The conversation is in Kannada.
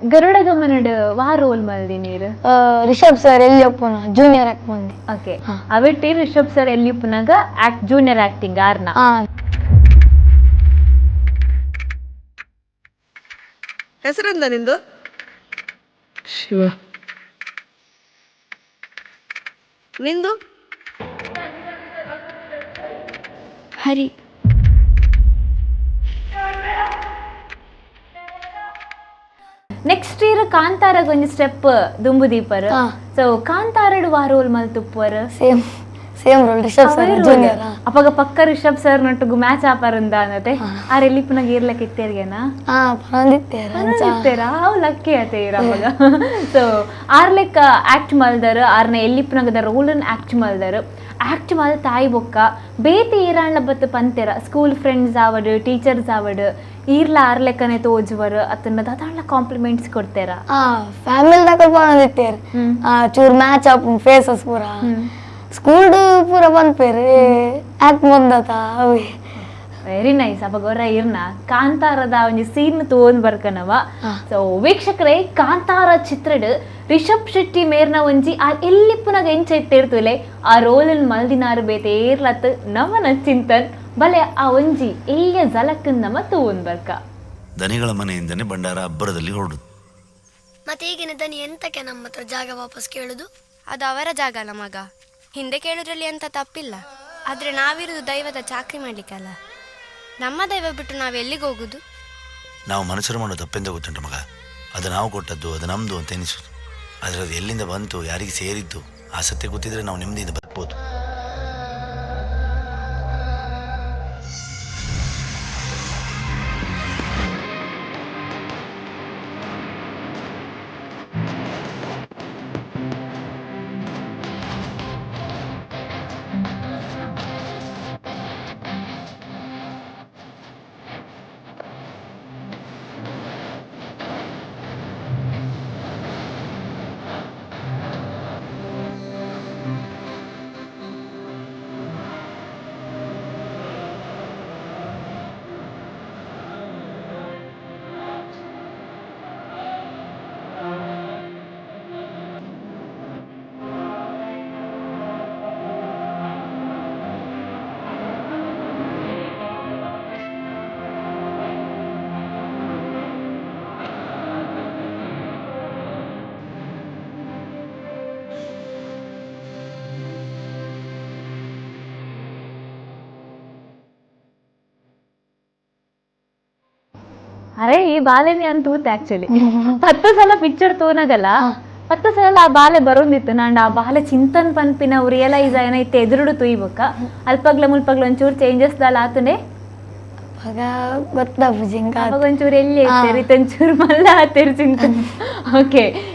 ಗರುಡ ಗಮನಡ್ ವಾ ರೋಲ್ ಮಲ್ದಿ ನೀರು? ಆ, ರಿಷಬ್ ಸರ್ ಎಲ್ಲಿ ಒಪ್ಪನ ಜೂನಿಯರ್ ಆಕ್ಟ್ ಮಂದಿ ಓಕೆ ಅವಿಟ್ಟಿ ರಿಷಬ್ ಸರ್ ಎಲ್ಲಿ ಉಪ್ಪನಾಗ ಆಕ್ಟ್ ಜೂನಿಯರ್ ಆಕ್ಟಿಂಗ್ ಆರ್ನ? ಹೆಸರಿಂದ ಹೆಸರೆಂದ ನಿಂದು? ಶಿವ. ನಿಂದು? ಹರಿ. ನೆಕ್ಸ್ಟ್ ಇಯರ್ ಕಾಂತಾರಗ್ ಒಂಜಿ ಸ್ಟೆಪ್ ದುಂಬು ದೀಪರ್. ಸೊ ಕಾಂತಾರಡ್ ವಾ role ಮಲ್ತುಪ್ಪರ್ same same role Rishab sir junior ಅಪ್ಪಗ ಪಕ್ಕ ರಿಷಬ್ ಸರ್ ನಟ್ಟು ಮ್ಯಾಚ್ ಆಪರಂದ ಅನ್ನತೆ ಆ ಎಲ್ಲಿ ಪುನಗ ಇರ್ಲಕ್ಕೆ ಇತ್ತೇರ್ಗೆನ ಆ ಪರಂದಿತ್ತೇರ ಅಂಚಿತ್ತೇರ ಆ ಲಕ್ಕಿ ಇರ ಅವಾಗ ಸೊ ಆರ್ ಲೆಕ್ಕ ಆಕ್ಟ್ ಮಲ್ದರ್ ಆರ್ನ ಎಲ್ಲಿ ಪುನಗದ ರೋಲನ್ ಆಕ್ಟ್ ಮಲ್ದರ್. ಆಕ್ಟ್ ಮಲ್ ತಾಯಿ ಬೊಕ್ಕ. ಬೇತಿ ಏರಾಣ್ಲ ಬತ್ತು ಪಂತೆರ. ಸ್ಕೂಲ್ ಫ್ರೆಂಡ್ಸ್ ಆವಡ್ ಟೀಚರ್ಸ್ ಆವಡ್. ಈರ್ಲ ಆರ್ ಲೆಕ್ಕನೆ ತೋಜುವರ್ ಅತನ್ನ ದಾದಾಣ್ಲ ಕಾಂಪ್ಲಿಮೆಂಟ್ಸ್ ಕೊಡ್ತೇರ? ಫ್ಯಾಮಿಲಿ ಫ್ಯಾಮಿಲಿದಾಗ ಪರಂದಿತ್ತೇರ್ ಬಂದಿತ್ತೇರ್. ಆ ಚೂರ್ ಮ್ಯಾಚ್ ಅಪ್ ಫೇಸಸ್ ಪೂರ. ಸ್ಕೂಲ್ಡ್ ಪೂರ ಬಂದ್ಪೇರ್. ಆಕ್ಟ್ ಬಂದತ ಅವಿ. ವೆರಿ ನೈಸ್ ಅವಾಗ ಇರ್ನ. ಕಾಂತಾರದ ಒಂಜಿ ಸೀನ್ ತೋಂದ್ ಬರ್ಕನವ. ಸೊ ವೀಕ್ಷಕರೇ ಕಾಂತಾರ ಚಿತ್ರಡ್ ರಿಷಬ್ ಶೆಟ್ಟಿ ಮೇರ್ನ ಒಂಜಿ ಆ ಎಲ್ಲಿಪ್ಪುನಾಗ ಎಂಚ ಇತ್ತಿರ್ತುಲೆ ಆ ರೋಲನ್ ಮಲ್ದಿನಾರು ಬೇತೆ ಏರ್ಲತ್ ನಮನ ಚಿಂತನ್. ಬಲೆ ಆ ಒಂಜಿ ಎಲ್ಲಿಯ ಜಲಕ್ಕನ್ ಮತ್ತು ತೂವನ್ ಬರ್ಕ ದನಿಗಳ ಮನೆಯಿಂದನೇ ಭಂಡಾರ ಅಬ್ಬರದಲ್ಲಿ ಹೊರಡುದು. ಮತ್ತೆ ಈಗಿನ ದನಿ ಎಂತಕ್ಕೆ ನಮ್ಮ ಹತ್ರ ಜಾಗ ವಾಪಸ್ ಕೇಳುದು? ಅದು ಅವರ ಜಾಗ ಅಲ್ಲ ಮಗ. ಹಿಂದೆ ಕೇಳೋದ್ರಲ್ಲಿ ಎಂತ ತಪ್ಪಿಲ್ಲ. ಆದ್ರೆ ನಾವಿರುದು ದೈವದ ಚಾಕ್ರಿ ಮಾಡ್ಲಿಕ್ಕಲ್ಲ. ನಮ್ಮ ದೈವ ಬಿಟ್ಟು ನಾವು ಎಲ್ಲಿಗೆ ಹೋಗುದು? ನಾವು ಮನುಷ್ಯರು ಮಾಡೋ ತಪ್ಪೆಂತ ಗೊತ್ತುಂಟು ಮಗ. ಅದು ನಾವು ಕೊಟ್ಟದ್ದು ಅದು ನಮ್ದು ಅಂತ ಎನಿಸುದು. ಆದರೆ ಅದು ಎಲ್ಲಿಂದ ಬಂತು ಯಾರಿಗೆ ಸೇರಿದ್ದು ಆ ಸತ್ಯ ಗೊತ್ತಿದ್ರೆ ನಾವು ನೆಮ್ಮದಿಯಿಂದ ಬದುಕ್ಬೋದು ಅರೆ ಈ ಬಾಲೆನಿ ಅಂತ ಹೋತೆ ಆಕ್ಚುಲಿ ಹತ್ತು ಸಲ ಪಿಕ್ಚರ್ ತೋನಾಗಲ್ಲ ಹತ್ತು ಸಲ ಆ ಬಾಲೆ ಬರೋಂದಿತ್ತು. ನಾಂಡ ಆ ಬಾಲೆ ಚಿಂತನ್ ಪನ್ಪಿನ ರಿಯಲೈಸ್ ಏನೈತೆ ಎದುರುಡು ತುಯ್ಬೇಕ? ಅಲ್ಪಗ್ಲ ಮುಲ್ಪಗ್ಲ ಒಂಚೂರು ಚೇಂಜಸ್ ದಲ್ಲ ಆತುನೆ? ಆಗ ಗೊತ್ತಾಪು ಅವಾಗ ಒಂಚೂರು ಎಲ್ಲಿ ಒಂಚೂರು ಮಲ್ಲ ಹತ್ತಿರ ಚಿಂತ ಓಕೆ